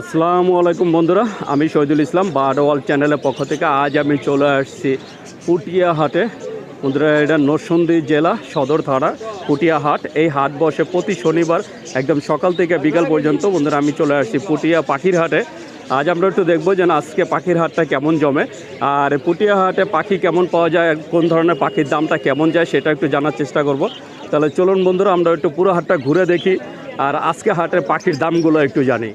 আসসালামু আলাইকুম বন্ধুরা, আমি শহীদুল ইসলাম বারওয়াল চ্যানেলের পক্ষ থেকে আজ আমি চলে আসছি পুটিয়া হাটে বন্ধুরা, এটা নরসিংদী জেলা সদর থানা পুটিয়া হাট এই হাট বসে প্রতি শনিবার একদম সকাল থেকে বিকাল পর্যন্ত বন্ধুরা, আমি চলে আসছি পুটিয়া পাখির হাটে আজ আমরা একটু দেখব যে না, আজকে পাখির হাটটা কেমন জমে, আর পুটিয়া হাটে পাখি কেমন পাওয়া যায়, কোন ধরনের পাখির দামটা কেমন যায় সেটা একটু জানার চেষ্টা করব। তাহলে চলুন বন্ধুরা, আমরা একটু পুরো হাটটা ঘুরে দেখি, আর আজকে হাটের পাখির দামগুলো একটু জানি।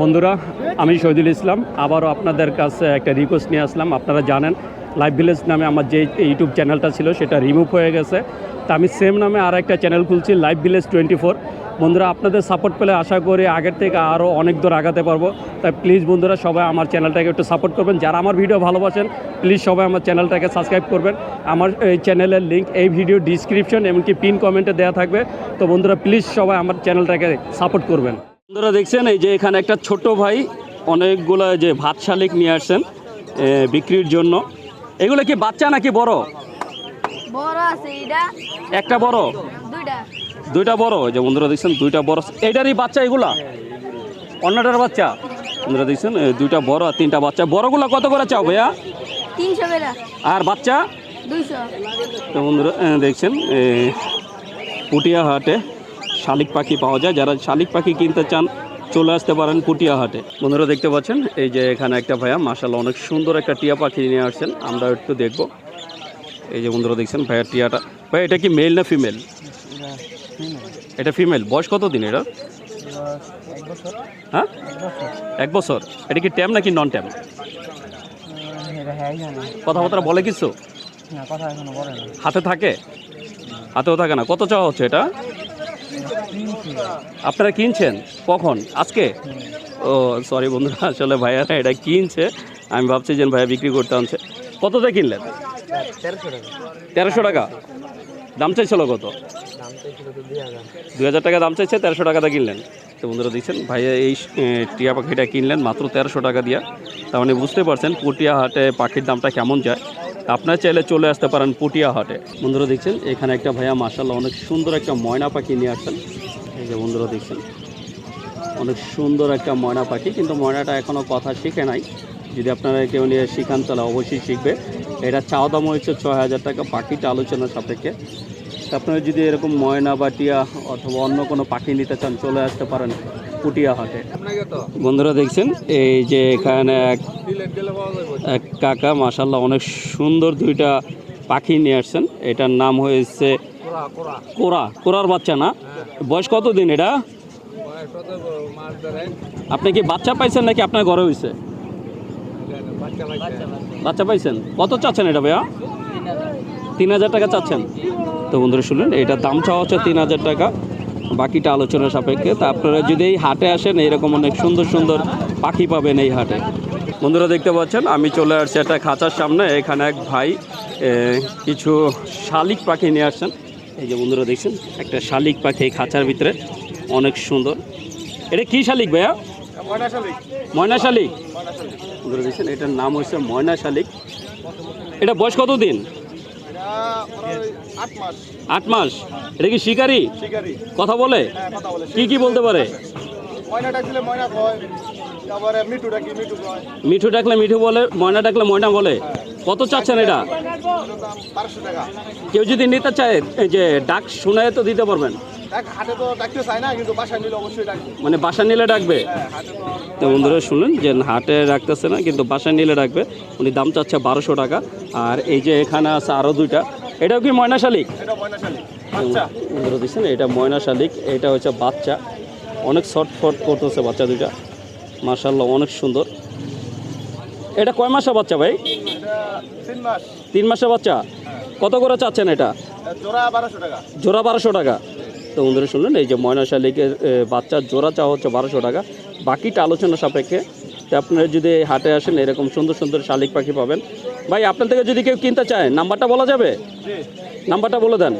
বন্ধুরা, আমি শহীদুল ইসলাম। আবারও আপনাদের কাছে একটা রিকোয়েস্ট নিয়ে আসলাম। আপনারা জানেন লাইভ ভিলেজ নামে আমার যে ইউটিউব চ্যানেলটা ছিল, সেটা রিমুভ হয়ে গেছে। তা আমি সেম নামে আর একটা চ্যানেল খুলছি লাইভ ভিলেজ টোয়েন্টি ফোর বন্ধুরা, আপনাদের সাপোর্ট পেলে আশা করি আগের থেকে আরও অনেক দূর আগাতে পারব। তাই প্লিজ বন্ধুরা, সবাই আমার চ্যানেলটাকে একটু সাপোর্ট করবেন। যারা আমার ভিডিও ভালোবাসেন প্লিজ সবাই আমার চ্যানেলটাকে সাবস্ক্রাইব করবেন। আমার এই চ্যানেলের লিঙ্ক এই ভিডিও ডিসক্রিপশন এমনকি পিন কমেন্টে দেওয়া থাকবে। তো বন্ধুরা প্লিজ সবাই আমার চ্যানেলটাকে সাপোর্ট করবেন। বন্ধুরা দেখছেন এই যে এখানে একটা ছোট ভাই অনেকগুলো যে ভাত শালিক নিয়ে আসছেন বিক্রির জন্য। এগুলো কি বাচ্চা নাকি বড়? বড় আছে এটা একটা বড়? দুইটা। দুইটা বড়। এই যে বন্ধুরা দেখছেন দুইটা বড়। এইটারই বাচ্চা এগুলা? অন্যটার বাচ্চা? বন্ধুরা দেখছেন দুইটা বড় আর তিনটা বাচ্চা। বড়গুলো কত করে চাও ভাইয়া? তিনশো আর বাচ্চা? দুইশো। তো বন্ধুরা দেখছেন পুটিয়া হাটে শালিক পাখি পাওয়া যায়। যারা শালিক পাখি কিনতে চান চলে আসতে পারেন পুটিয়া হাটে বন্ধুরা দেখতে পাচ্ছেন? এই যে এখানে একটা ভাইয়া মাসাল্লাহ অনেক সুন্দর একটা টিয়া পাখি নিয়ে আসছেন। আমরা একটু দেখব। এই যে বন্ধুরা দেখছেন ভাইয়া টিয়াটা? ভাই এটা কি মেল না ফিমেল এটা ফিমেল বয়স কত দিন এটা? হ্যাঁ? এক বছর। এটা কি ট্যাম নাকি নন ট্যাম কথাবার্তা বলে কিছু? কথা এখনও বলে না। হাতে থাকে? হাতেও থাকে না। কত চাওয়া হচ্ছে এটা? আপনারা কিনছেন? কখন? আজকে? ও সরি বন্ধুরা, আসলে ভাইয়ারা এটা কিনছে। আমি ভাবছি যে ভাইয়া বিক্রি করতে আনছে। কততে কিনলেন? তেরোশো টাকা। দাম চাইছিল কত? দুই হাজার টাকা দাম চাইছে, তেরোশো টাকাতে কিনলেন। তো বন্ধুরা দেখছেন, ভাইয়া এই টিয়া পাখিটা কিনলেন মাত্র তেরোশো টাকা দিয়া। তার মানে বুঝতে পারছেন, পুটিয়া হাটে পাখির দামটা কেমন যায়। আপনারা চাইলে চলে আসতে পারেন পুটিয়া হাটে। বন্ধুরা দেখছেন, এখানে একটা ভাইয়া মাসাল্লাহ অনেক সুন্দর একটা ময়না পাখি নিয়ে আসছেন। এই যে বন্ধুরা দেখছেন, অনেক সুন্দর একটা ময়না পাখি, কিন্তু ময়নাটা এখনও কথা শিখে নাই। যদি আপনারা কেউ নিয়ে শিখান, তাহলে অবশ্যই শিখবে। এটা চাওয়া দাম হচ্ছে ছয় হাজার টাকা, পাখিটা আলোচনার সাপেক্ষে। আপনারা যদি এরকম ময়না, বাটিয়া অথবা অন্য কোনো পাখি নিতে চান, চলে আসতে পারেন। পুটিয়া হাটে। বন্ধুরা দেখছেন, এই যে এখানে এক এক কাকা মাসাল্লাহ অনেক সুন্দর দুইটা পাখি নিয়ে আসছেন। এটার নাম হয়েছে কোরা কোরা কোরা কোরার বাচ্চা না? বয়স কত দিন এটা? আপনি কি বাচ্চা পাইছেন নাকি আপনার ঘরে হয়েছে বাচ্চা পাইছেন। কত চাচ্ছেন এটা ভাইয়া? তিন হাজার টাকা চাচ্ছেন। তো বন্ধুরা শুনলেন এটার দাম চাওয়া হচ্ছে তিন হাজার টাকা। বাকিটা আলোচনা সাপেক্ষে। তা আপনারা যদি এই হাটে আসেন এইরকম অনেক সুন্দর সুন্দর পাখি পাবেন এই হাটে। বন্ধুরা দেখতে পাচ্ছেন আমি চলে আসছি একটা খাঁচার সামনে। এখানে এক ভাই কিছু শালিক পাখি নিয়ে আসছেন। এই যে বন্ধুরা দেখছেন একটা শালিক পাখি এই খাঁচার ভিতরে। অনেক সুন্দর। এটা কি শালিক ভাইয়া? ময়না শালিক। ময়না শালিক। বন্ধুরা দেখছেন এটার নাম হচ্ছে ময়না শালিক। এটা বয়স কত দিন এটা ওই আট মাস। এটা কি শিকারি? শিকারি। কথা বলে? হ্যাঁ কি কি বলতে পারে? মিঠু ডাকি মিঠু ডাকলে মিঠু বলে ময়না ডাকলে ময়না বলে। কত চাচ্ছেন এটা? কেউ যদি নিতে চায় এই যে ডাক শোনায় তো দিতে পারবেন। মানে বাসা নিলে ডাকবে? হ্যাঁ তো বন্ধুরা শুনুন যে হাটে রাখতেছে না কিন্তু বাসায় নিলে ডাকবে। উনি দাম চাচ্ছে বারোশো টাকা। আর এই যে এখানে আছে আরও দুইটা। এটাও কি ময়না শালিক? এটা ময়না শালিক। বন্ধুরা দেখছেন এটা ময়না শালিক এটা হচ্ছে বাচ্চা। অনেক শর্ট ফট করতেছে বাচ্চা দুইটা। মার্শাল্লাহ অনেক সুন্দর। এটা কয় মাসের বাচ্চা ভাই? তিন মাস। মাসের বাচ্চা? কত করে চাচ্ছেন এটা? জোড়া বারোশো টাকা। তো বন্ধুরা শুনলেন এই যে ময়না শালিকের বাচ্চার জোড়া চাওয়া হচ্ছে বারোশো টাকা। বাকিটা আলোচনা সাপেক্ষে। তো আপনারা যদি হাটে আসেন এরকম সুন্দর সুন্দর শালিক পাখি পাবেন। ভাই আপনার থেকে যদি কেউ কিনতে চায় নাম্বারটা বলা যাবে? নাম্বারটা বলে দেন।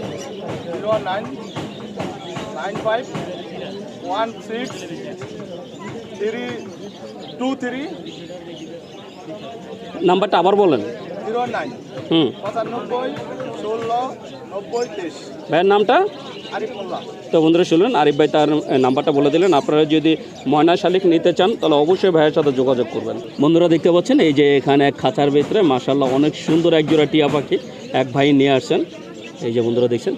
নাম্বারটা আবার বলেন। Zero nine. হুম। পঁচানব্বই ষোলো নব্বই তেইশ। ভাইয়ের নামটা? তো বন্ধুরা শুনলেন আরিফ ভাই তার নাম্বারটা বলে দিলেন। আপনারা যদি ময়না শালিক নিতে চান তাহলে অবশ্যই ভাইয়ের সাথে যোগাযোগ করবেন। বন্ধুরা দেখতে পাচ্ছেন এই যে এখানে এক খাঁচার ভিতরে মাসাল্লাহ অনেক সুন্দর এক জোড়া টিয়া পাখি এক ভাই নিয়ে আসছেন। এই যে বন্ধুরা দেখছেন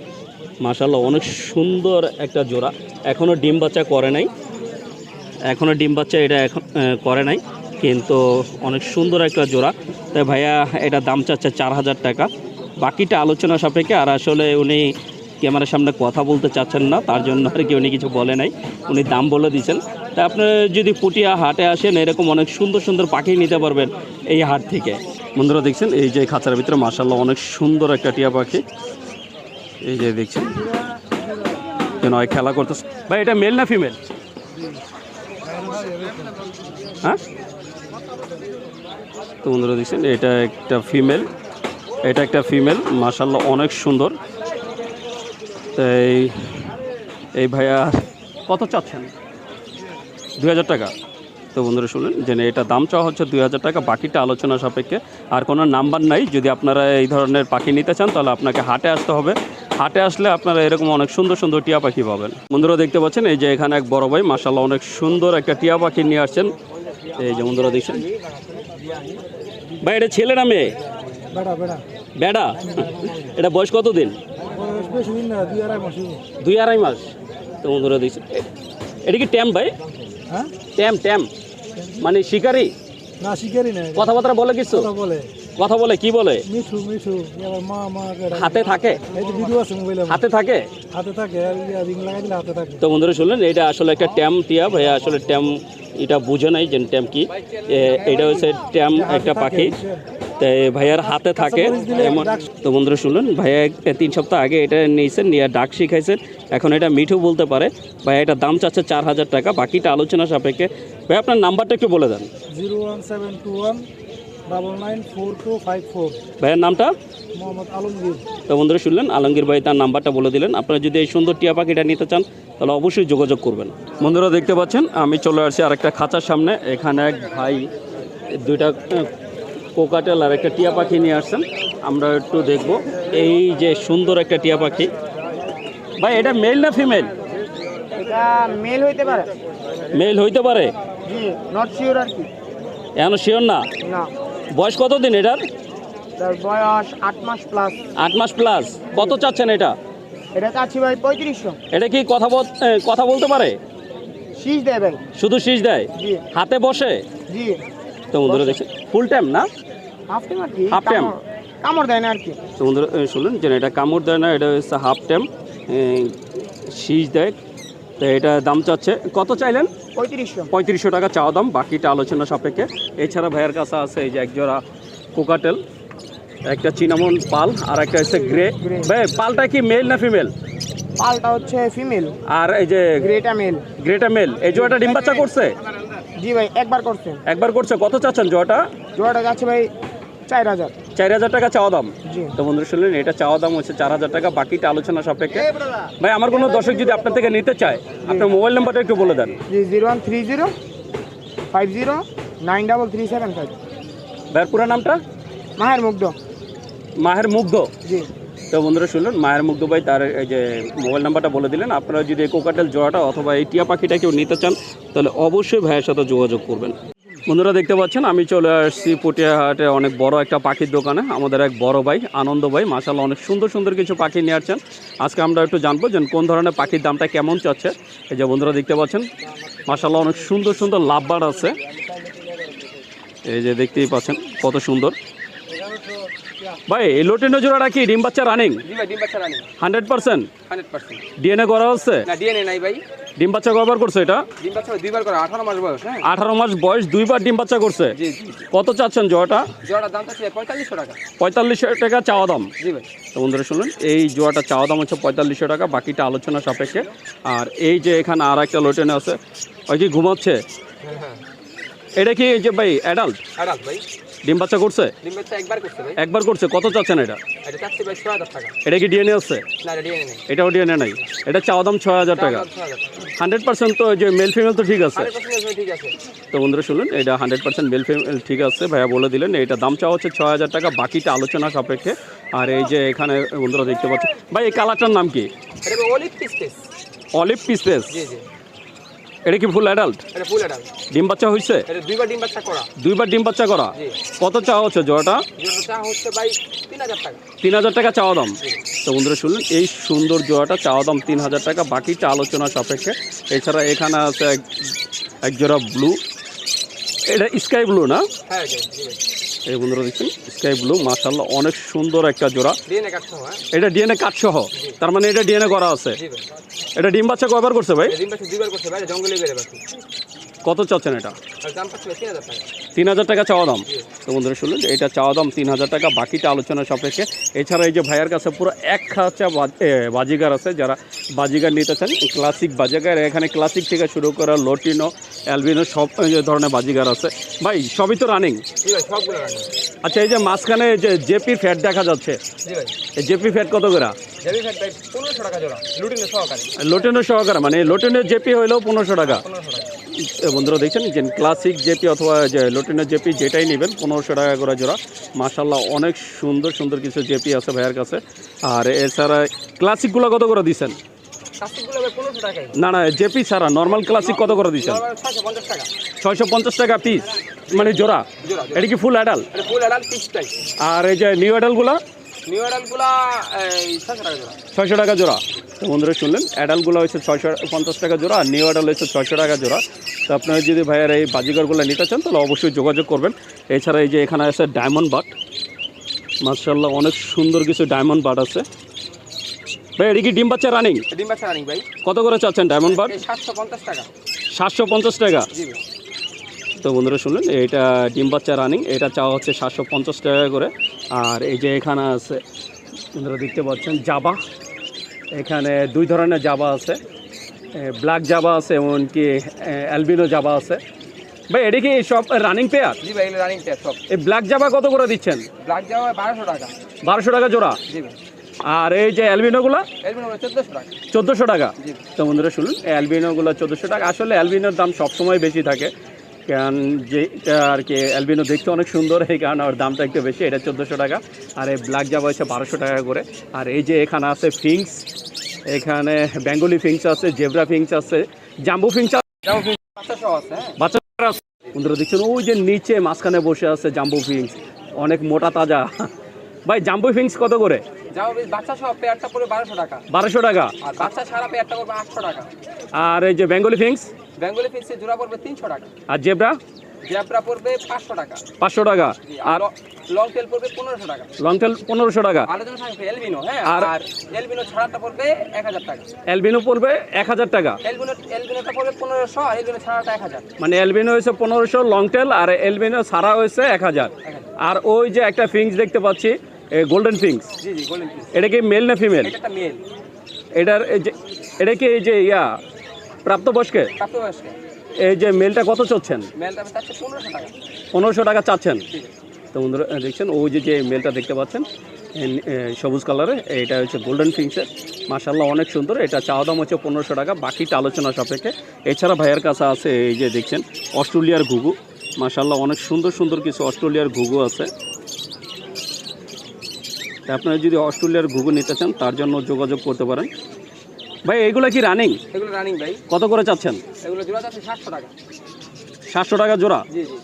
মাসাল্লাহ অনেক সুন্দর একটা জোড়া। এখনও ডিম বাচ্চা করে নাই। এখনও ডিম বাচ্চা এটা এখন করে নাই। কিন্তু অনেক সুন্দর একটা জোড়া। তাই ভাইয়া, এটা দাম চাচ্ছে চার হাজার টাকা। বাকিটা আলোচনা সাপেক্ষে, আর আসলে উনি ক্যামেরার সামনে কথা বলতে চাচ্ছেন না, তার জন্য আর কি উনি কিছু বলে নাই। উনি দাম বলে দিয়েছেন। তা আপনারা যদি পুটিয়া হাটে আসেন, এরকম অনেক সুন্দর সুন্দর পাখি নিতে পারবেন এই হাট থেকে। বন্ধুরা দেখছেন, এই যে খাঁচার ভিতরে মার্শাল্লাহ অনেক সুন্দর একটা টিয়া পাখি। এই যে দেখছেন, কেন খেলা করতেছে। ভাই, এটা মেল না ফিমেল? হ্যাঁ? তো বন্ধুরা দেখছেন, এটা একটা ফিমেল এটা একটা ফিমেল মাসাল্লাহ অনেক সুন্দর। তাই এই ভাইয়া কত চাচ্ছেন? দুই হাজার টাকা। তো বন্ধুরা শুনলেন যে এটা দাম চাওয়া হচ্ছে দুই হাজার টাকা, বাকিটা আলোচনা সাপেক্ষে। আর কোনো নাম্বার নাই, যদি আপনারা এই ধরনের পাখি নিতে চান, তাহলে আপনাকে হাটে আসতে হবে। হাটে আসলে আপনারা এরকম অনেক সুন্দর সুন্দর টিয়া পাখি পাবেন। বন্ধুরা দেখতে পাচ্ছেন, এই যে এখানে এক বড় ভাই মাসাল্লাহ অনেক সুন্দর একটা টিয়া পাখি নিয়ে আসছেন। এই যে বন্ধুরা দেখছেন ভাই এটা ছেলে না মেয়ে? বেড়া এটা বয়স কত দিন দুই আড়াই মাস তো বন্ধুরা দিয়েছে এটা কি ট্যাম ভাই? হ্যাঁ? ট্যাম ট্যাম। মানে শিকারি? না শিকারি না কথাবার্তা বলে কিছু? বলে। কথা বলে কি বলে? মিঠু মিঠু এবার মা মা হাতে থাকে? এই ভিডিও আছে মোবাইলে হাতে থাকে? হাতে থাকে রিং লাগাই দিলে হাতে থাকে। তো বন্ধুরা শুনলেন এটা আসলে একটা ট্যাম টিয়া ভাইয়া আসলে ট্যাম এটা বুঝে নাই যে ট্যাম কি। এটা হচ্ছে ট্যাম একটা পাখি। তো ভাইয়ার হাতে থাকে এমন। তো বন্ধুরা শুনলেন ভাইয়া তিন সপ্তাহ আগে এটা নিয়েছেন নিয়ে ডাক শিখাইছেন। এখন এটা মিঠু বলতে পারে। ভাইয়া এটা দাম চাচ্ছে চার হাজার টাকা বাকিটা আলোচনা সাপেক্ষে। ভাই আপনার নাম্বারটা একটু বলে দেন। Zero one seven two one double nine four two five four ভাইয়ের নামটা? মোহাম্মদ আলমগীর। তো বন্ধুরা শুনলেন আলমগীর ভাই তার নাম্বারটা বলে দিলেন। আপনারা যদি এই সুন্দর টিয়া পাখিটা নিতে চান তাহলে অবশ্যই যোগাযোগ করবেন। বন্ধুরা দেখতে পাচ্ছেন আমি চলে আসছি আরেকটা খাঁচার সামনে। এখানে এক ভাই দুইটা কোকাটেল আর একটা টিয়া পাখি নিয়ে আসছেন। আমরা একটু দেখব। এই যে সুন্দর একটা টিয়া পাখি। ভাই এটা মেল না ফিমেল? এটা মেল হইতে পারে। মেল হইতে পারে? জি নট শিওর আর কি। এখন শিওর না? না। বয়স কত দিন এটার তার বয়স আট মাস প্লাস আট মাস প্লাস কত চাচ্ছেন এটা? এটা চাচ্ছি ভাই পঁয়ত্রিশশো। এটা কি কথা বল- কথা বলতে পারে? শীষ দেয় ভাই। শুধু শীষ দেয়? হাতে বসে? জি। তো বন্ধুরা দেখছেন ফুল টাইম না? হাফ টাইম আর কি। Half time? কামড়- দেয় না আর কি। তো বন্ধুরা শুনলেন যে এটা কামড় দেয় না এটা হচ্ছে হাফ টাইম শীষ দেয়। তো এটা দাম চাচ্ছে কত চাইলেন? পঁয়ত্রিশশো। টাকা চাওয়া দাম বাকিটা আলোচনা সাপেক্ষে। এছাড়া ভাইয়ের কাছে আছে এই যে একজোড়া কোকাটেল একটা চিনামন পাল আর একটা হচ্ছে গ্রে ভাই পালটা কি মেল না ফিমেল? পালটা হচ্ছে ফিমেল। আর এই যে গ্রেটা মেল। Greta mail. এই জোড়াটা ডিম বাচ্চা করছে? জি ভাই একবার করছেন একবার করছে। কত চাচ্ছেন জোড়াটা? জোড়াটা যাচ্ছে ভাই চার হাজার। চার হাজার টাকা চাওয়া দাম। তো বন্ধুরা শুনলেন এটা চাওয়া দাম হচ্ছে চার হাজার টাকা বাকিটা আলোচনা সাপেক্ষে। ভাই আমার কোনো দর্শক যদি আপনার থেকে নিতে চায় আপনার মোবাইল নাম্বারটা একটু বলে দেন। Zero one three zero five zero nine double three seven five. ভাইয়ের পুরো নামটা? মাহের মুগ্ধ। মাহের মুগ্ধ। জি। তো বন্ধুরা শুনলেন মায়ের মুগ্ধ ভাই তার এই যে মোবাইল নাম্বারটা বলে দিলেন আপনারা যদি কোকাটেল জোড়াটা অথবা এই টিয়া পাখিটা কেউ নিতে চান তাহলে অবশ্যই ভাইয়ের সাথে যোগাযোগ করবেন। বন্ধুরা দেখতে পাচ্ছেন আমি চলে আসছি পটিয়াহাটে অনেক বড় একটা পাখির দোকানে আমাদের এক বড় ভাই আনন্দ ভাই মাসাল্লাহ অনেক সুন্দর সুন্দর কিছু পাখি নিয়ে আসছেন। আজকে আমরা একটু জানব যে কোন ধরনের পাখির দামটা কেমন চাচ্ছে। এই যে বন্ধুরা দেখতে পাচ্ছেন মাসাল্লাহ অনেক সুন্দর সুন্দর লাভবার আছে। এই যে দেখতেই পাচ্ছেন কত সুন্দর। ভাই এই লোটেনো জোড়াটা কি ডিম বাচ্চা রানিং জি ভাই ডিম বাচ্চা রানি hundred percent hundred percent DNA করা হচ্ছে? ডিএনএ নাই ভাই। ডিম বাচ্চা কবার করছে এটা? ডিম বাচ্চা দুইবার করে আঠারো মাস বয়স হ্যাঁ? আঠারো মাস বয়স দুইবার ডিম বাচ্চা করছে। জি জি কত চাচ্ছেন জোয়াটা? জোড়াটার দাম চাচ্ছি পঁয়তাল্লিশশো টাকা। পঁয়তাল্লিশশো টাকা চাওয়া দাম? জি ভাই। তো বন্ধুরা শুনুন এই জোয়াটা চাওয়া দাম হচ্ছে পঁয়তাল্লিশশো টাকা বাকিটা আলোচনা সাপেক্ষে। আর এই যে এখানে আর একটা লোটেনে আছে ওই কি ঘুমাচ্ছে? হ্যাঁ হ্যাঁ। এটা কি এই যে ভাই অ্যাডাল্ট আড়াল ভাই। ডিম বাচ্চা করছে? ডিম বাচ্চা একবার করছে ভাই। একবার করছে কত চাচ্ছেন এটা? এটা চাচ্ছি ভাই ছয় হাজার টাকা। এটা কি ডিএনএ আছে? না এটা ডিএনএ নেই। এটাও ডিএনএ নাই। এটা চাওয়া দাম ছয় হাজার টাকা। ছয় হাজার টাকা। হান্ড্রেড পার্সেন্ট তো যে মেল ফিমেল তো ঠিক আছে। ঠিক আছে। তো বন্ধুরা শুনুন এটা হান্ড্রেড পার্সেন্ট মেল ফিমেল ঠিক আছে ভাইয়া বলে দিলেন। এটা দাম চাওয়া হচ্ছে ছয় হাজার টাকা বাকিটা আলোচনা সাপেক্ষে। আর এই যে এখানে বন্ধুরা দেখতে পাচ্ছেন ভাই এই কালারটার নাম কি? এটা অলিভ পিসটেস অলিভ পিসেস জি জি। এটা কি ফুল অ্যাডাল্ট এটা ফুল অ্যাডাল্ট ডিম বাচ্চা হয়েছে এটা দুইবার ডিম বাচ্চা করা। দুইবার ডিম বাচ্চা করা? কত চাওয়া হচ্ছে জোড়াটা? যেটা হচ্ছে ভাই তিন হাজার টাকা। তিন হাজার টাকা চাওয়া দাম। তো বন্ধুরা শুনলেন এই সুন্দর জোড়াটা চাওয়া দাম তিন হাজার টাকা বাকিটা আলোচনা সাপেক্ষে। এছাড়া এখানে আছে এক এক জোড়া ব্লু এটা স্কাই ব্লু না? হ্যাঁ এই বন্ধুরা দেখছেন? স্কাই ব্লু মাশাল্লাহ অনেক সুন্দর একটা জোড়া। হ্যাঁ? এটা ডিএনএ কাটসহ তার মানে এটা ডিএনএ করা আছে। এটা ডিম বাচ্চা কয়বার করছে ভাই? ডিম বাচ্চা দুইবার করছে ভাই জঙ্গলে বেড়ে বাকি কত চাচ্ছেন এটা? তিন হাজার টাকা চাওয়া দাম। তো বন্ধুরা শুনলেন যে এটা চাওয়া দাম তিন হাজার টাকা বাকিটা আলোচনা সাপেক্ষে। এছাড়া এই যে ভাইয়ের কাছে পুরো এক খাঁচা বাজিগার আছে যারা বাজিগার নিতে চান ক্লাসিক বাজিগার। এখানে ক্লাসিক থেকে শুরু করে লটিনো অ্যালবিনো সব ধরনের বাজিগার আছে। ভাই সবই তো রানিং আচ্ছা এই যে মাঝখানে যে জেপি ফ্যাট দেখা যাচ্ছে। এই জেপি ফ্যাট কত করে? লুটিনে সহকারে। লোটেনো মানে লোটেনের জেপি হইলেও পনেরোশো টাকা। বন্ধুরা দেখছেন যে ক্লাসিক জেপি অথবা যে লোটিনের জেপি যেটাই নেবেন পনেরোশো টাকা করে জোড়া। মাশাল্লাহ অনেক সুন্দর সুন্দর কিছু জেপি আছে ভাইয়ের কাছে। আর এছাড়া ক্লাসিকগুলো কত করে দিচ্ছেন? না না জেপি ছাড়া নর্মাল ক্লাসিক কত করে দিচ্ছেন? ছয়শো পঞ্চাশ টাকা। পিস মানে জোড়া। এটা কি ফুল অ্যাডাল অ্যাডাল্ট আর এই যে নিউ অ্যাডালগুলো নিউ অ্যাডাল্টগুলো ছয়শো টাকা জোড়া। তো বন্ধুরা শুনলেন অ্যাডালগুলো হচ্ছে ছয়শো পঞ্চাশ টাকা জোড়া আর নিউ অ্যাডাল হচ্ছে ছয়শো টাকা জোড়া। তো আপনারা যদি ভাইয়ার এই বাজিগরগুলো নিতে চান তাহলে অবশ্যই যোগাযোগ করবেন। এছাড়া এই যে এখানে আছে ডায়মন্ড বাট মার্শাল্লাহ অনেক সুন্দর কিছু ডায়মন্ড বাট আছে। ভাই এটা কি ডিম বাচ্চা রানিং ডিম বাচ্চা রানিং ভাই। কত করে চাচ্ছেন ডায়মন্ড বাট সাতশো পঞ্চাশ টাকা। সাতশো পঞ্চাশ টাকা। তো বন্ধুরা শুনলেন এটা ডিম বাচ্চা রানিং এটা চাওয়া হচ্ছে সাতশো পঞ্চাশ টাকা করে। আর এই যে এখানে আছে বন্ধুরা দেখতে পাচ্ছেন জাবা। এখানে দুই ধরনের জাবা আছে। ব্ল্যাক জাবা আছে এমনকি অ্যালবিনো জাবা আছে। ভাই এটা কি সব রানিং পেয়ার জি ভাই রানিং ট্যাপ সব। এই ব্ল্যাক জাবা কত করে দিচ্ছেন? ব্ল্যাক জাবা বারোশো টাকা। বারোশো টাকা জোড়া? জি ভাই। আর এই যে অ্যালবিনোগুলো চোদ্দোশো টাকা। চোদ্দোশো টাকা? জি। তো বন্ধুরা শুনুন অ্যালবিনোগুলো চোদ্দোশো টাকা। আসলে অ্যালবিনোর দাম সবসময় বেশি থাকে। কারণ যেটা আর কি অ্যালবিনো দেখতে অনেক সুন্দর এই কারণে ওর দামটা একটু বেশি এটা চোদ্দোশো টাকা। আর এই ব্ল্যাক জাবা হচ্ছে বারোশো টাকা করে। আর এই যে এখানে আছে ফিংস এখানে বেঙ্গলি ফিংস আছে জেব্রা ফিংস আছে জাম্বু ফিংস আছে। হ্যাঁ? বাচ্চারা বন্ধুরা দেখছেন ওই যে নিচে মাঝখানে বসে আছে জাম্বু ফিংস। অনেক মোটা তাজা। ভাই জাম্বু ফিংস কত করে? যাও বাচ্চা সহ পেয়ারটা পড়বে বারোশো টাকা। বারোশো টাকা। আর বাচ্চা ছাড়া পেয়ারটা পড়বে আটশো টাকা। আর এই যে বেঙ্গলি ফিংস বেঙ্গলি ফিক্সে জোড়া পড়বে তিনশো টাকা। আর জেব্রা জ্যাবরা পড়বে পাঁচশো টাকা। পাঁচশো টাকা। আর আর লং টেল পড়বে পনেরোশো টাকা। লং টেল পনেরোশো টাকা। আলোচনা থাকবে এলবিনো হ্যাঁ? আর- আর এলবিনো ছাড়াটা পড়বে এক হাজার টাকা। অ্যালবিনো পড়বে এক হাজার টাকা। এলবিনো এলবিনোটা পড়বে পনেরোশো আর এলবিনো ছাড়াটা এক হাজার। মানে এলবিনো হয়েছে পনেরোশো লং টেল আর এলবিনো সারা হয়েছে এক হাজার। এক হাজার। আর ওই যে একটা ফিংস দেখতে পাচ্ছি গোল্ডেন জি জি গোল্ডেন এটা কি মেল না ফিমেল এটা মেল এটার যে এটা কি এই যে ইয়া প্রাপ্তবয়স্কে প্রাপ্তবয়স্ক এই যে মেলটা কত মেলটা আমি পনেরোশো টাকা। পনেরোশো টাকা চাচ্ছেন। তো বন্ধুরা দেখছেন ওই যে যে মেলটা দেখতে পাচ্ছেন সবুজ কালারে এটা হচ্ছে গোল্ডেন ফিংসের মাসাল্লাহ অনেক সুন্দর। এটা চাওয়া দাম হচ্ছে পনেরোশো টাকা। বাকিটা আলোচনা সাপেক্ষে। এছাড়া ভাইয়ের কাছে আছে এই যে দেখছেন অস্ট্রেলিয়ার ঘুঘু। মাসাল্লাহ অনেক সুন্দর সুন্দর কিছু অস্ট্রেলিয়ার ঘুঘু আছে। আপনারা যদি অস্ট্রেলিয়ার ঘুঘু নিতে চান তার জন্য যোগাযোগ করতে পারেন। ভাই এগুলো কি রানিং এগুলো রানিং ভাই। কত করে চাচ্ছেন? এগুলো জোড়া চাচ্ছে সাতশো টাকা। সাতশো টাকা জোড়া? জি জি।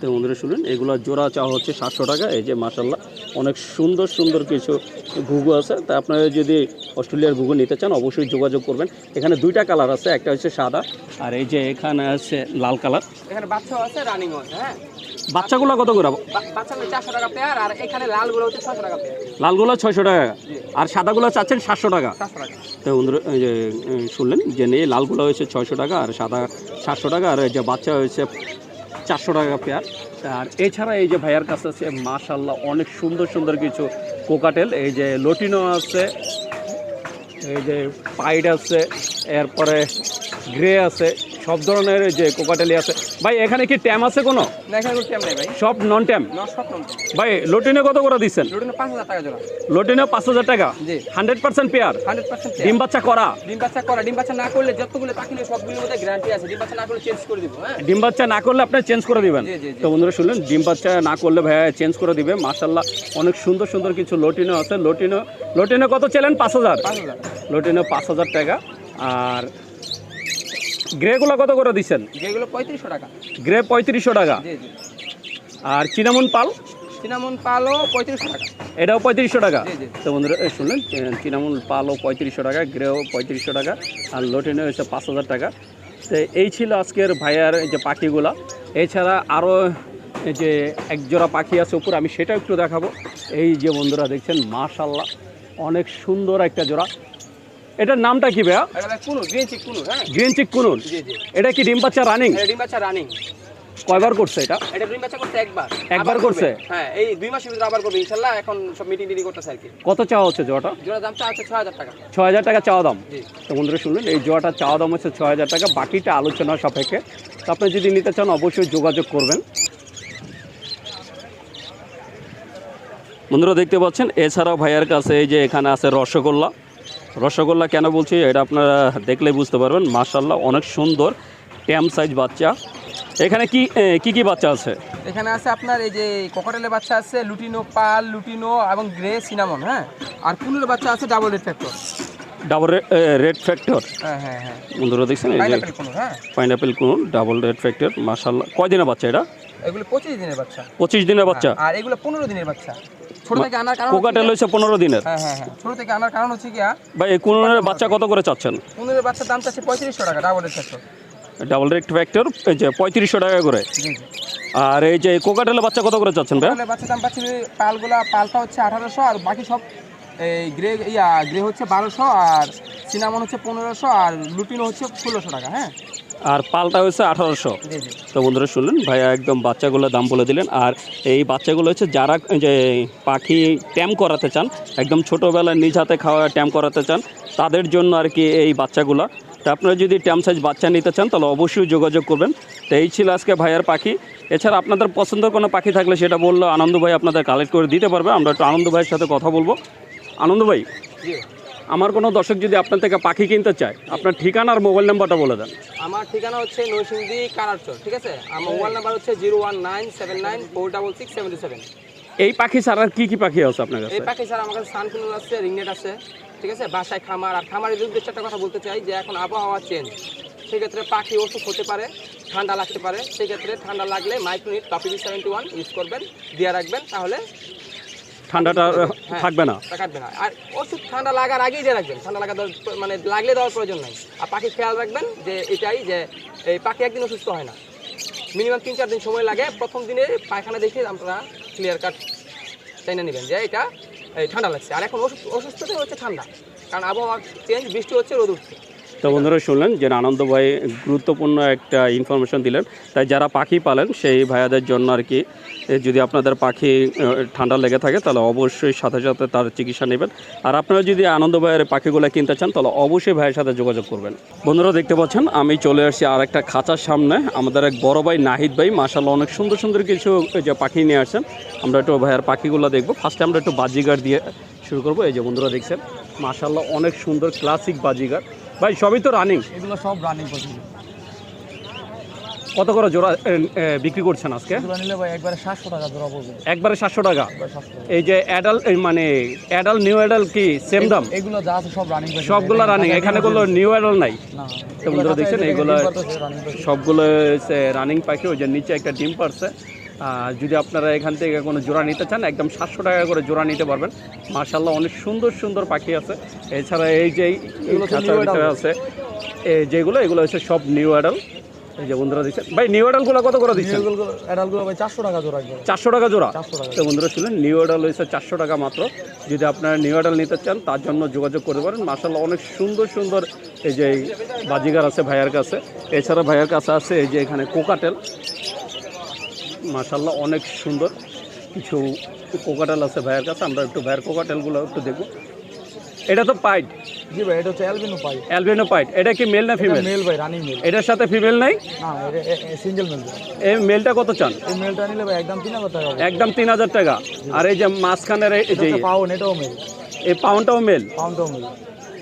তো বন্ধুরা শুনুন এগুলো জোড়া চাওয়া হচ্ছে সাতশো টাকা এই যে মাসাল্লাহ অনেক সুন্দর সুন্দর কিছু ঘুঘু আছে। তা আপনারা যদি অস্ট্রেলিয়ার ঘুঘু নিতে চান অবশ্যই যোগাযোগ করবেন। এখানে দুইটা কালার আছে একটা হচ্ছে সাদা আর এই যে এখানে আছে লাল কালার। এখানে বাচ্চাও আছে আছে হ্যাঁ? বাচ্চাগুলো কত করে? চারশো টাকা পেয়ার আর এখানে লালগুলো হচ্ছে ছশো টাকা লালগুলো ছয়শো টাকা। আর সাদাগুলো চাচ্ছেন সাতশো টাকা। তো বন্ধুরা যে শুনলেন যে নেই লালগুলো হয়েছে ছয়শো টাকা আর সাদা সাতশো টাকা আর এই যে বাচ্চা হয়েছে চারশো টাকা পেয়ার আর এছাড়া এই যে ভাইয়ার কাছে আছে মাশাল্লাহ অনেক সুন্দর সুন্দর কিছু কোকাটেল। এই যে লটিনো আছে এই যে পাইড আছে এরপরে গ্রে আছে সব ধরনের যে কোকাটালি আছে। ভাই এখানে কি ট্যাম আছে কোনো? সব নন ট্যাম ভাই। লোটিনে কত করে দিচ্ছেন? লুটিনো পাঁচ হাজার টাকা হান্ড্রেড পার্সেন্ট পেয়ার? ডিম বাচ্চা করা? ডিম বাচ্চা করা ডিম বাচ্চা না করলে যতগুলো পাখি নেই সবগুলোর মধ্যে গ্যারান্টি আছে। ডিম বাচ্চা না করলে চেঞ্জ করে দিব হ্যাঁ? ডিম বাচ্চা না করলে আপনি চেঞ্জ করে দিবেন। তো বন্ধুরা শুনলেন ডিম বাচ্চা না করলে ভাইয়া চেঞ্জ করে দিবে। মার্শাল্লাহ অনেক সুন্দর সুন্দর কিছু লোটিনো আছে। লোটিনো লোটিনো কত হাজার। পাঁচ হাজার। লোটিনো পাঁচ হাজার টাকা। আর গ্রেগুলো কত করে দিচ্ছেন? যেগুলো পঁয়ত্রিশশো টাকা। গ্রে পঁয়ত্রিশশো টাকা। আর চিনামন পাল? সিনামন পালও পঁয়ত্রিশশো টাকা। এটাও পঁয়ত্রিশশো টাকা। তো বন্ধুরা শুনলেন চিনামন পালও পঁয়ত্রিশশো টাকা গ্রেও পঁয়ত্রিশশো টাকা আর লোটিনো হচ্ছে পাঁচ হাজার টাকা। তো এই ছিল আজকের ভাইয়ার এই যে পাখিগুলা। এছাড়া আরও যে এক জোড়া পাখি আছে উপর আমি সেটা একটু দেখাবো। এই যে বন্ধুরা দেখছেন মাশাল্লাহ অনেক সুন্দর একটা জোড়া। এটার নামটা কি ভাইয়া? গ্রিন চিক হ্যাঁ। কুনুন জি এটা কি ডিম বাচ্চা রানিং? ডিম বাচ্চা রানিং। কয়বার করছে এটা? এটা ডিম বাচ্চা করতে একবার। একবার করছে? হ্যাঁ এই দুই মাসের ভিতরে আবার করবে ইনশাল্লাহ। এখন সব মিটিং টিটিং করতেছে আর কি। কত চাওয়া হচ্ছে জোয়াটা? জোড়া দামটা আছে ছ হাজার টাকা। ছ হাজার টাকা চাওয়া দাম? তো বন্ধুরা শুনলেন এই জোয়াটা চাওয়া দাম হচ্ছে ছ হাজার টাকা বাকিটা আলোচনা সাপেক্ষে। তো আপনি যদি নিতে চান অবশ্যই যোগাযোগ করবেন। বন্ধুরা দেখতে পাচ্ছেন এছাড়াও ভাইয়ার কাছে এই যে এখানে আছে রসগোল্লা। রসগোল্লা কেন বলছি এটা আপনারা দেখলে বুঝতে পারবেন। মার্শাল্লাহ অনেক সুন্দর ট্যাম সাইজ বাচ্চা। এখানে কি কি কি বাচ্চা আছে? এখানে আছে আপনার এই যে কোকাটেলের বাচ্চা আছে লুটিনো পাল লুটিনো এবং গ্রে সিনামন হ্যাঁ? আর কুনুরের বাচ্চা আছে double red factor double red factor হ্যাঁ হ্যাঁ হ্যাঁ। বন্ধুরা দেখছেন এই যে পাইনাপেল হ্যাঁ। কোন ডাবল রেড ফ্যাক্টর মার্শাল্লাহ কয় দিনের বাচ্চা এটা? এগুলো পঁচিশ দিনের বাচ্চা। পঁচিশ দিনের বাচ্চা? আর এগুলো পনেরো দিনের বাচ্চা। ছোট থেকে আনার কারণ কোকাটেল হচ্ছে পনেরো দিনের। হ্যাঁ হ্যাঁ হ্যাঁ। ছোট থেকে আনার কারণ হচ্ছে কি ভাই এই কুনুনের বাচ্চা কত করে চাচ্ছেন? কুনুরের বাচ্চার দাম চাচ্ছে পঁয়ত্রিশশো টাকা double red double red factor এই যে পঁয়ত্রিশশো টাকা করে। আর এই যে কোকাটেলের বাচ্চা কত করে চাচ্ছেন ভাই? দাম পাচ্ছি পালগুলা পালটা হচ্ছে আঠারোশো আর বাকি সব এই গ্রে ইয়া গ্রে হচ্ছে বারোশো আর সিনামন হচ্ছে পনেরোশো আর লুটিনো হচ্ছে ষোলোশো টাকা হ্যাঁ? আর পালটা হচ্ছে আঠারোশো। জি জি। তো বন্ধুরা শুনলেন ভাইয়া একদম বাচ্চাগুলোর দাম বলে দিলেন। আর এই বাচ্চাগুলো হচ্ছে যারা যে পাখি ট্যাম করাতে চান একদম ছোটোবেলায় নিজ হাতে খাওয়া ট্যাম করাতে চান তাদের জন্য আর কি এই বাচ্চাগুলো। তো আপনারা যদি ট্যাম সাইজ বাচ্চা নিতে চান তাহলে অবশ্যই যোগাযোগ করবেন। তো এই ছিল আজকে ভাইয়ার পাখি। এছাড়া আপনাদের পছন্দের কোনো পাখি থাকলে সেটা বলল আনন্দ ভাই আপনাদের কালেক্ট করে দিতে পারবে। আমরা একটু আনন্দ ভাইয়ের সাথে কথা বলব। আনন্দ ভাই? জি। আমার কোনো দর্শক যদি আপনার থেকে পাখি কিনতে চায় আপনার ঠিকানা আর মোবাইল নাম্বারটা বলে দেন। আমার ঠিকানা হচ্ছে নৈসিংদি কারারচর ঠিক আছে? আমার মোবাইল নাম্বার হচ্ছে zero one nine seven nine four double six seven seven. এই পাখি ছাড়া আর কি কি পাখি আছে আপনার কাছে? এই পাখি ছাড়া আমার কাছে সানকুনুর আছে রিংনেট আছে ঠিক আছে? বাসায় খামার আর খামারের উদ্দেশ্যে একটা কথা বলতে চাই যে এখন আবহাওয়া চেঞ্জ সেক্ষেত্রে পাখি অসুখ হতে পারে ঠান্ডা লাগতে পারে। সেক্ষেত্রে ঠান্ডা লাগলে মাইক্রোনিট টপিবি সেভেন্টি ওয়ান ইউজ করবেন দিয়ে রাখবেন তাহলে ঠান্ডাটা থাকবে না। তা কাটবে না। আর ওষুধ ঠান্ডা লাগার আগেই দিয়ে রাখবেন। ঠান্ডা লাগা দেওয়ার মানে লাগলে দেওয়ার প্রয়োজন নাই। আর পাখি খেয়াল রাখবেন যে এটাই যে এই পাখি একদিন অসুস্থ হয় না। মিনিমাম তিন চার দিন সময় লাগে। প্রথম দিনে পায়খানা দেখে আপনারা ক্লিয়ার কাট চাইনা নেবেন যে এটা এই ঠান্ডা লাগছে। আর এখন অসুস্থ অসুস্থতা হচ্ছে ঠান্ডা। কারণ আবহাওয়া চেঞ্জ বৃষ্টি হচ্ছে রোদ উঠছে। তো বন্ধুরা শুনলেন যে আনন্দ ভাই গুরুত্বপূর্ণ একটা ইনফরমেশন দিলেন। তাই যারা পাখি পালেন, সেই ভাইয়াদের জন্য আর কি যদি আপনাদের পাখি ঠান্ডা লেগে থাকে, তাহলে অবশ্যই সাথে সাথে তার চিকিৎসা নেবেন। আর আপনারা যদি আনন্দ ভাইয়ের পাখিগুলো কিনতে চান, তাহলে অবশ্যই ভাইয়ের সাথে যোগাযোগ করবেন। বন্ধুরা দেখতে পাচ্ছেন, আমি চলে আসছি আর একটা খাঁচার সামনে। আমাদের এক বড় ভাই নাহিদ ভাই মাসাল্লাহ অনেক সুন্দর সুন্দর কিছু যে পাখি নিয়ে আসছেন। আমরা একটু ভাইয়ের পাখিগুলো দেখব। ফার্স্টে আমরা একটু বাজিগার দিয়ে শুরু করব। এই যে বন্ধুরা দেখছেন মাসাল্লাহ অনেক সুন্দর ক্লাসিক বাজিগার। ভাই সবই তো রানিং এগুলো সব রানিং কত করে জোড়া বিক্রি করছেন আজকে? একবারে সাতশো টাকা এই যে অ্যাডাল মানে অ্যাডাল নিউ অ্যাডাল কি সেম দাম? এগুলো যা আছে সব রানিং সবগুলো রানিং এখানে কোনো নিউ অ্যাডাল নাই? তো বন্ধুরা দেখছেন এইগুলো সবগুলো রানিং পাখি ওই যে নিচে একটা ডিম পারছে যদি আপনারা এখান থেকে কোনো জোড়া নিতে চান একদম সাতশো টাকা করে জোড়া নিতে পারবেন। মার্শাল্লাহ অনেক সুন্দর সুন্দর পাখি আছে। এছাড়া এই যে। আছে এই যেগুলো এগুলো হচ্ছে সব নিউ অ্যাডাল এই যে বন্ধুরা দিচ্ছেন ভাই নিউ অ্যাডালগুলো কত করে দিচ্ছেন? অ্যাডালগুলো ভাই চারশো টাকা জোড়া চারশো টাকা জোড়া? তো বন্ধুরা শুনলেন নিউ অ্যাডাল হয়েছে চারশো টাকা মাত্র। যদি আপনারা নিউ অ্যাডাল নিতে চান তার জন্য যোগাযোগ করতে পারেন। মার্শাল্লাহ অনেক সুন্দর সুন্দর এই যে বাজিগার আছে ভাইয়ার কাছে। এছাড়া ভাইয়ার কাছে আছে এই যে এখানে কোকাটেল। মার্শাল্লাহ অনেক সুন্দর। কিছু কোকাটাল আছে ভাইয়ার কাছে আমরা একটু ভাইয়ের কোকাটেলগুলো একটু দেখব। এটা তো পাইট। জি ভাই এটা হচ্ছে অ্যালবিনো পাই অ্যালবিনো পাইট। এটা কি মেল না ফিমেল? মেল ভাই রানিং মেল। এটার সাথে ফিমেল নাই? না সিঙ্গেল মেল এই মেলটা কত চান? এই মেলটা নিলে ভাই একদম তিন হাজার টাকা একদম তিন হাজার টাকা। আর এই যে মাঝখানের এই যে হচ্ছে পাউন এটাও মেল। এই পাউন্ডটাও মেল? পাউনটাও মেল।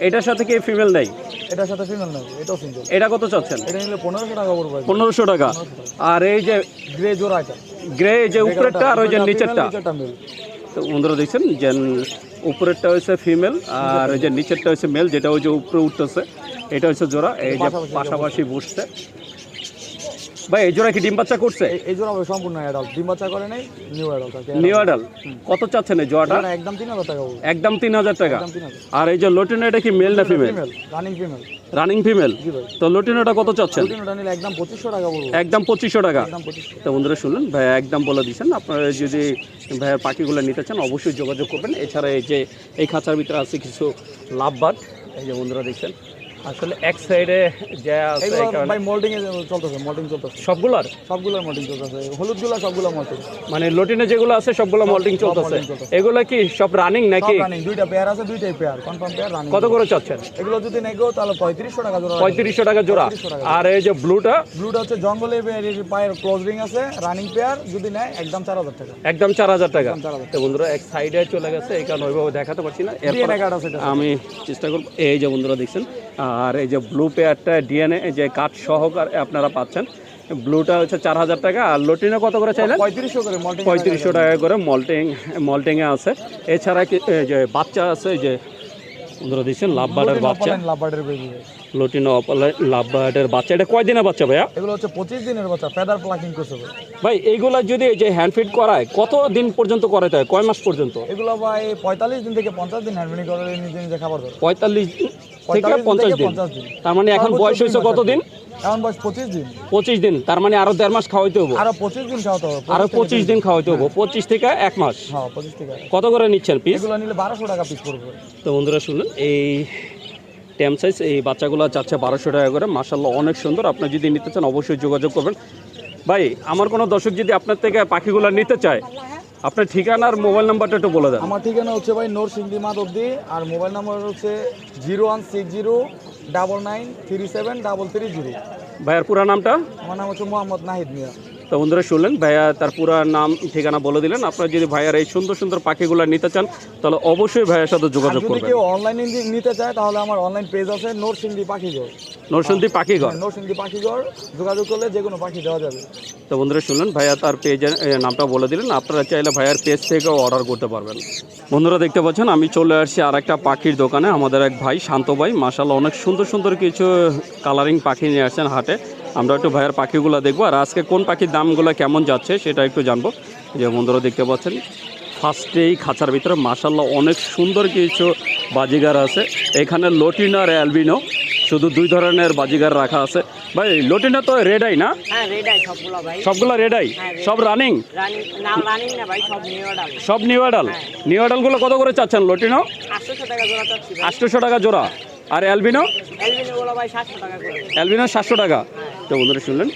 এটার সাথে কি ফিমেল নাই? এটার সাথে ফিমেল নাই এটাও সিঙ্গেল এটা কত চাচ্ছেন? এটা নিলে 1500 টাকা পড়বে। 1500 টাকা। আর এই যে গ্রে জোড়া এটা। গ্রে যে উপরেরটা আর ওই যে নিচেরটা। তো বন্ধুরা দেখছেন যে উপরেরটা হচ্ছে ফিমেল আর ওই যে নিচেরটা হচ্ছে মেল যেটা ওই যে উপরে উঠতেছে এটা হচ্ছে জোড়া। এই যে পাশাপাশি পাশাপাশি বসছে। ভাই এই জোড়া কি ডিম বাচ্চা করছে? এই- জোড়া সম্পূর্ণ অ্যাডাল্ট ডিম বাচ্চা করে নাই নিউ অ্যাডাল্ট নিউ আডাল কত চাচ্ছেন এই জোড়াটা? একদম তিন হাজার টাকা একদম তিন হাজার টাকা? আর এই যে লোটিনো এটা কি মেল না female running female running female তো লোটিনোটা কত চাচ্ছেন? দুটিনোটা নিলে একদম পঁচিশশো টাকা পড়বে একদম পঁচিশশো টাকা। একদম পঁচিশশো তো বন্ধুরা শুনলেন ভাই একদম বলে দিচ্ছেন আপনারা যদি ভাইয়ের পাখিগুলো নিতে চান অবশ্যই যোগাযোগ করবেন। এছাড়া এই যে এই খাঁচার ভিতরে আছে কিছু লাভবাট এই যে বন্ধুরা দেখছেন আসলে এক সাইডে যা আছে ভাই মোল্ডিং চলতেছে মোল্ডিং চলতেছে। সবগুলার? সবগুলোর মোল্ডিং চলতেছে। হলুদগুলো সবগুলো মোল্ডিং মানে লটিনে যেগুলো আছে সবগুলো সব চলতেছে। এগুলো কি সব রানিং নাকি? রানিং দুইটা পেয়ার আছে দুইটাই পেয়ার কনফার্ম পেয়ার রানিং কত করে চাচ্ছেন? এগুলো যদি নেগো তাহলে পঁয়ত্রিশশো টাকা জোড়া পঁয়ত্রিশশো টাকা জোড়া। আর এই যে ব্লুটা ব্লুটা হচ্ছে জঙ্গলে পেয়ার ক্লোজ রিং আছে রানিং পেয়ার যদি নেয় একদম চার হাজার টাকা। একদম চার হাজার টাকা। তো বন্ধুরা এক সাইডে চলে গেছে এই কারণে ওইভাবে দেখাতে পারছি না। আমি চেষ্টা করব এই যে বন্ধুরা দেখছেন আর এই যে ব্লু পেয়ারটা ডিএনএ যে কাঠ সহকার আপনারা পাচ্ছেন। ব্লুটা হচ্ছে চার হাজার টাকা। আর লটিনে কত করে চাইলেন? পঁয়ত্রিশশো করে পঁয়ত্রিশশো টাকা করে মল্টিং মল্টিংয়ে আছে। এছাড়া কি এই যে বাচ্চা আছে এই যে বন্ধুরা দেখছেন লাভ বার্ডের বাচ্চা। লাভবার্ডের বেবি লটিনো লাভ বার্ডের বাচ্চা। এটা কয়দিনের বাচ্চা ভাইয়া? এগুলো হচ্ছে পঁচিশ দিনের বাচ্চা ফেদার প্লাকিং করছে ভাই। এইগুলা যদি এই যে হ্যান্ড ফিট করায় কত দিন পর্যন্ত করাতে হয়? কয় মাস পর্যন্ত? এগুলো ভাই পঁয়তাল্লিশ দিন থেকে পঞ্চাশ দিন হ্যান্ডমিনি করে নিজে নিজে খাবার ধরে। পঁয়তাল্লিশ থেকে পঞ্চাশ দিন। তার মানে এখন বয়স হয়েছে মাস কত আর কি। দিন এখন বয়স পঁচিশ দিন। পঁচিশ দিন তার মানে আরও দেড় মাস খাওয়াইতে হব। আরও পঁচিশ দিন খাওয়াতে হবে আরও পঁচিশ দিন খাওয়াইতে হব। পঁচিশ থেকে এক মাস। হ্যাঁ পঁচিশ থেকে কত করে নিচ্ছেন পিস এগুলো নিলে বারোশো টাকা পিস পড়বে। তো বন্ধুরা শুনলেন এই ট্যাম সাইজ এই বাচ্চাগুলো যাচ্ছে বারোশো টাকা করে। মাসাল্লাহ অনেক সুন্দর। আপনি যদি নিতে চান অবশ্যই যোগাযোগ করবেন। ভাই আমার কোনো দর্শক যদি আপনার থেকে পাখিগুলো নিতে চায় আপনার ঠিকানা আর মোবাইল নাম্বারটা একটু বলে দেন। আমার ঠিকানা হচ্ছে ভাই নোর সিংদি অব্দি আর মোবাইল নাম্বার হচ্ছে zero one six zero double nine three seven double three zero. ভাইয়ার পুরা নামটা? আমার নাম হচ্ছে মোহাম্মদ নাহিদ মিয়া। তো বন্ধুরা শুনলেন ভাইয়া তার পুরো নাম ঠিকানা বলে দিলেন। আপনারা যদি ভাইয়ার এই সুন্দর সুন্দর পাখিগুলো নিতে চান তাহলে অবশ্যই ভাইয়ার সাথে যোগাযোগ যদি করবেন। কেউ অনলাইনে নিতে চায় তাহলে আমার অনলাইন পেজ আছে নোর সিংদি পাখিঘর। নরসিংদী পাখিঘর? নোর সিংদি পাখিঘর যোগাযোগ করলে যে কোনো পাখি দেওয়া যাবে। তো বন্ধুরা শুনলেন ভাইয়া তার পেজের নামটা বলে দিলেন। আপনারা চাইলে ভাইয়ার পেজ থেকেও অর্ডার করতে পারবেন। বন্ধুরা দেখতে পাচ্ছেন আমি চলে আসছি আর একটা পাখির দোকানে। আমাদের এক ভাই শান্ত ভাই মাসাল্লাহ অনেক সুন্দর সুন্দর কিছু কালারিং পাখি নিয়ে আসছেন হাটে। আমরা একটু ভাইয়ের পাখিগুলো দেখব। আর আজকে কোন পাখির দামগুলো কেমন যাচ্ছে সেটা একটু জানব। যে বন্ধুরা দেখতে পাচ্ছেন ফার্স্টেই খাঁচার ভিতরে মাসাল্লাহ অনেক সুন্দর কিছু বাজিগার আছে। এখানে লটিন আর অ্যালবিনো শুধু দুই ধরনের বাজিগার রাখা আছে। ভাই লটিনা তো রেডাই না? হ্যাঁ সবগুলো ভাই। সবগুলো রেড আই সব রানিং সব নিউ অ্যাডাল নিউ আডালগুলো কত করে চাচ্ছেন লটিনো আটশোশো টাকা জোড়া আর অ্যালবিনো? অ্যালবিনো সাতশো টাকা তো বন্ধুরা শুনলেন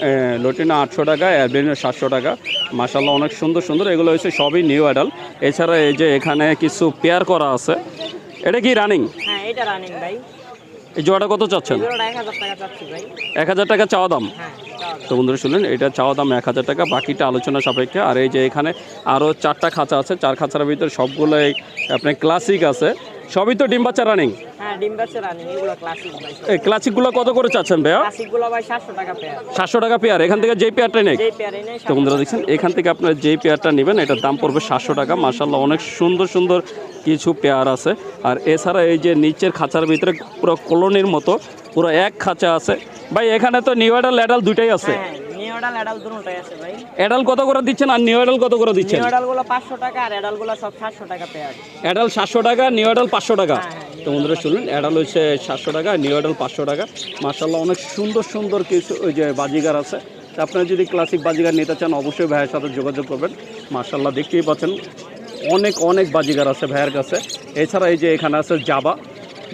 লটিনো আটশো টাকা অ্যালবিনো সাতশো টাকা। মাসাল্লাহ অনেক সুন্দর সুন্দর এগুলো হচ্ছে সবই নিউ অ্যাডাল এছাড়া এই যে এখানে কিছু পেয়ার করা আছে এটা কি রানিং? হ্যাঁ এই জোড়াটা কত চাচ্ছেন? এক হাজার টাকা টাকা চাওয়া দাম? হ্যাঁ তো বন্ধুরা শুনলেন এটা চাওয়া দাম এক হাজার টাকা বাকিটা আলোচনা সাপেক্ষে। আর এই যে এখানে আরও চারটা খাঁচা আছে চার খাঁচার ভিতরে সবগুলো আপনার ক্লাসিক আছে। সবই তো ডিম বাচ্চা রানিং হ্যাঁ ডিম বাচ্চা রানিং এগুলো ক্লাসিক ভাই। এই ক্লাসিকগুলো কত করে চাচ্ছেন ভাইয়া? ভাই টাকা পেয়ার সাতশো টাকা পেয়ার এখান থেকে যেই পেয়ারটাই নেই যেই পেয়ারে নেই তো বন্ধুরা দেখছেন এখান থেকে আপনার যেই পেয়ারটা নেবেন এটার দাম পড়বে সাতশো টাকা। মার্শাল্লাহ অনেক সুন্দর সুন্দর কিছু পেয়ার আছে। আর এছাড়া এই যে নিচের খাঁচার ভিতরে পুরো কলোনির মতো পুরো এক খাঁচা আছে। ভাই এখানে তো নিউ অ্যাডাল অ্যাডাল দুইটাই আছে। হ্যাঁ নিউ অ্যাডাল দুটোটাই আছে ভাই। অ্যাডাল কত করে দিচ্ছেন আর নিউ অ্যাডাল কত করে দিচ্ছেন? নিউ অর্ডারগুলো পাঁচশো টাকা আর অ্যাডালগুলো সব সাতশো টাকা পেয়ার অ্যাডাল সাতশো টাকা নিউ অ্যাডাল পাঁচশো টাকা। হ্যাঁ, হ্যাঁ, তো বন্ধুরা শুনলেন অ্যাডাল হচ্ছে সাতশো টাকা নিউ অ্যাডাল পাঁচশো টাকা। মার্শাল্লাহ অনেক সুন্দর সুন্দর কিছু ওই যে বাজিগার আছে। আপনারা যদি ক্লাসিক বাজিগার নিতে চান অবশ্যই ভাইয়ের সাথে যোগাযোগ করবেন। মার্শাল্লাহ দেখতেই পাচ্ছেন অনেক অনেক বাজিগার আছে ভাইয়ের কাছে। এছাড়া এই যে এখানে আছে জাবা।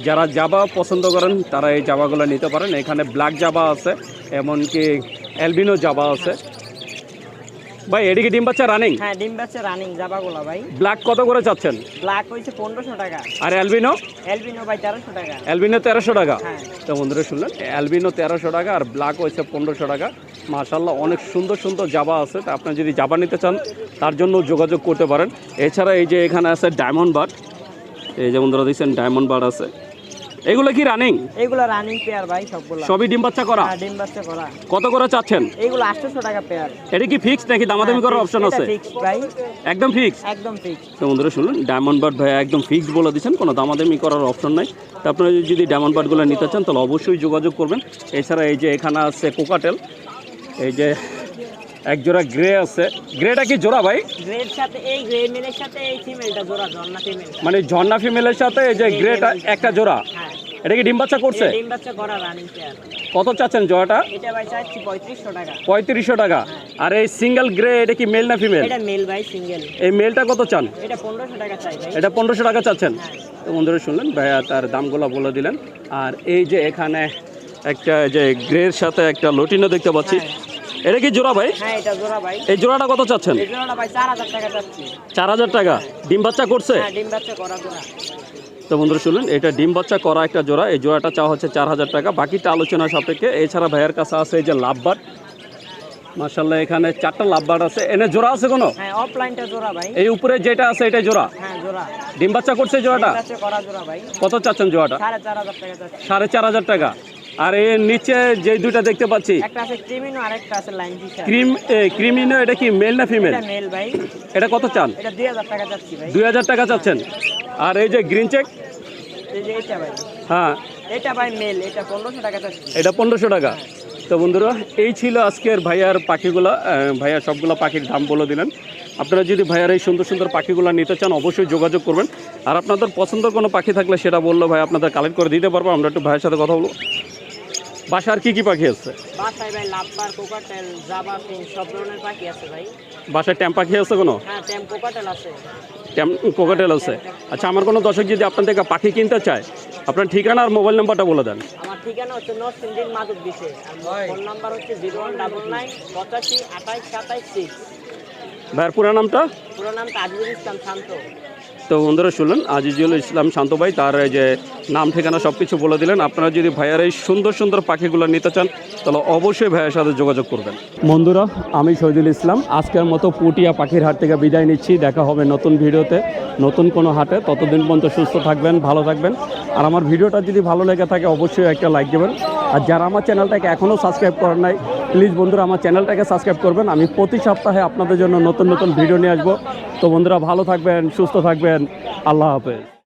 যারা জাবা পছন্দ করেন তারা এই জাবাগুলো নিতে পারেন। এখানে ব্ল্যাক জাবা আছে এমনকি অ্যালবিনো জাবা আছে। ভাই এদিকে ডিম বাচ্চা রানিং হ্যাঁ ডিম বাচ্চা রানিং জাবাগুলা ভাই। ব্ল্যাক কত করে চাচ্ছেন? ব্ল্যাক হয়েছে পনেরোশো টাকা। আর অ্যালবিনো এলবিনো ভাই তেরোশো টাকা। অ্যালবিনো তেরোশো টাকা? হ্যাঁ। তো বন্ধুরা শুনলেন? অ্যালবিনো তেরোশো টাকা আর ব্ল্যাক হয়েছে পনেরোশো টাকা। মাশাল্লাহ অনেক সুন্দর সুন্দর জাবা আছে। তা আপনার যদি জাবা নিতে চান তার জন্য যোগাযোগ করতে পারেন। এছাড়া এই যে এখানে আছে ডায়মন্ড বার্ড এই যে বন্ধুরা দেখছেন ডায়মন্ড বার্ড আছে। এগুলো কি রানিং এইগুলো রানিং পেয়ার ভাই সবগুলো। সবই ডিম বাচ্চা করা? হ্যাঁ ডিম বাচ্চা করা। কত করে চাচ্ছেন? এইগুলো আটশোশো টাকা পেয়ার এটা কি ফিক্সড নাকি? দামাদামি করার অপশন আছে? ফিক্স ভাই। একদম ফিক্স একদম ফিক্স তো বন্ধুরা শুনলেন ডায়মন্ড বার্ড ভাই একদম ফিক্সড বলে দিচ্ছেন কোনো দামাদামি করার অপশন নাই। তো আপনারা যদি ডায়মন্ড বার্ডগুলো নিতে চান তাহলে অবশ্যই যোগাযোগ করবেন। এছাড়া এই যে এখানে আছে কোকাটেল এই যে এক জোড়া গ্রে আছে। গ্রেটা কি জোড়া ভাই? সাথে এই গ্রে মেলের সাথে এই ফিমেলটা জোড়া জন্না ফিমেলটা মানে ঝর্ণা ফিমেলের সাথে এই যে গ্রেটা একটা জোড়া? হ্যাঁ। এটা কি ডিম বাচ্চা করছে? ডিম বাচ্চা করা রানিং পেয়ার কত চাচ্ছেন জোড়াটা? এটা ভাই চাচ্ছি পঁয়ত্রিশশো টাকা। টাকা। আর এই সিঙ্গেল গ্রে এটা কি মেল না ফিমেল এটা মেল ভাই সিঙ্গেল এই মেলটা কত চান? এটা পনেরোশো টাকা চাই ভাই। এটা পনেরোশো টাকা চাচ্ছেন। তো বন্ধুরা শুনলেন ভাইয়া তার দামগুলো বলে দিলেন। আর এই যে এখানে একটা যে গ্রের সাথে একটা লটিনো দেখতে পাচ্ছি। এটা কি জোড়া ভাই? হ্যাঁ এটা জোড়া ভাই। এই জোড়াটা কত চাচ্ছেন? এই জোড়াটা ভাই চার হাজার টাকা ডিম বাচ্চা করছে? হ্যাঁ ডিম বাচ্চা করা জোড়া। তো বন্ধুরা শুনলেন এটা ডিম বাচ্চা করা একটা জোড়া। এই জোড়াটা চাওয়া হচ্ছে চার হাজার টাকা। বাকিটা আলোচনা সাপেক্ষে। এছাড়া ভাইয়ের কাছে আছে এই যে লাভবার। মার্শাল্লাহ এখানে চারটা লাভবার আছে। এনে জোড়া আছে কোনো? হ্যাঁ অফলাইনটা জোড়া ভাই। এই উপরে যেটা আছে এটা জোড়া? হ্যাঁ জোড়া। ডিম বাচ্চা করছে জোড়াটা? বাচ্চা করা জোড়া ভাই। কত চাচ্ছেন জোড়াটা? সাড়ে চার হাজার টাকা। আর এর নিচে যে দুইটা দেখতে পাচ্ছি একটা আছে ক্রিমিনো আর একটা আছে লাইন ফিশার ক্রিম ক্রিমিনো এটা কি মেল না ফিমেল? এটা মেল ভাই। এটা কত চান? এটা দুই হাজার টাকা চাচ্ছি ভাই। দুই হাজার টাকা চাচ্ছেন। আর এই যে গ্রিন চেক? এই যে এটা ভাই। হ্যাঁ। এটা ভাই মেল এটা পনেরোশো টাকা চাচ্ছি এটা পনেরোশো টাকা। তো বন্ধুরা এই ছিল আজকের ভাইয়ার পাখিগুলো ভাইয়া সবগুলো পাখির দাম বলে দিলেন। আপনারা যদি ভাইয়ার এই সুন্দর সুন্দর পাখিগুলো নিতে চান অবশ্যই যোগাযোগ করবেন। আর আপনাদের পছন্দের কোনো পাখি থাকলে সেটা বলল ভাই আপনাদের কালেক্ট করে দিতে পারব। আমরা একটু ভাইয়ের সাথে কথা বলব। বাসার কি কি পাখি আছে? বাসায় ভাই লাভবার কোকাটেল জাবা ফিন সব ধরনের পাখি আছে ভাই। বাসায় ট্যাম পাখি আছে কোনো? হ্যাঁ ট্যাম কোকাটেল আছে। ট্যাম কোকাটেল আছে। আচ্ছা আমার কোনো দর্শক যদি আপনার থেকে পাখি কিনতে চায় আপনার ঠিকানা আর মোবাইল নাম্বারটা বলে দেন। আমার ঠিকানা হচ্ছে নর্থ ইন্ডিয়ান মাদক দিছে আর ফোন নাম্বার হচ্ছে জিরো ওয়ান ডাবল নাইন পঁচাশি আঠাইশ সাতাইশ সিক্স ভাইয়ের পুরা নামটা? পুরো নাম তাজুল ইসলাম শান্ত। তো বন্ধুরা শুনলেন, আজিজুল ইসলাম শান্ত ভাই, তার যে নাম ঠিকানা সব কিছু বলে দিলেন। আপনারা যদি ভাইয়ার এই সুন্দর সুন্দর পাখিগুলো নিতে চান, তাহলে অবশ্যই ভাইয়ের সাথে যোগাযোগ করবেন। বন্ধুরা, আমি শহীদুল ইসলাম। আজকের মতো পুটিয়া পাখির হাট থেকে বিদায় নিচ্ছি। দেখা হবে নতুন ভিডিওতে, নতুন কোনো হাটে। ততদিন পর্যন্ত সুস্থ থাকবেন, ভালো থাকবেন। আর আমার ভিডিওটা যদি ভালো লেগে থাকে, অবশ্যই একটা লাইক দেবেন। আর যারা আমার চ্যানেলটাকে এখনও সাবস্ক্রাইব করেন নাই, প্লিজ বন্ধুরা, আমার চ্যানেলটাকে সাবস্ক্রাইব করবেন। আমি প্রতি সপ্তাহে আপনাদের জন্য নতুন নতুন ভিডিও নিয়ে আসব। তো বন্ধুরা, ভালো থাকবেন, সুস্থ থাকবেন। আল্লাহ হাফেজ।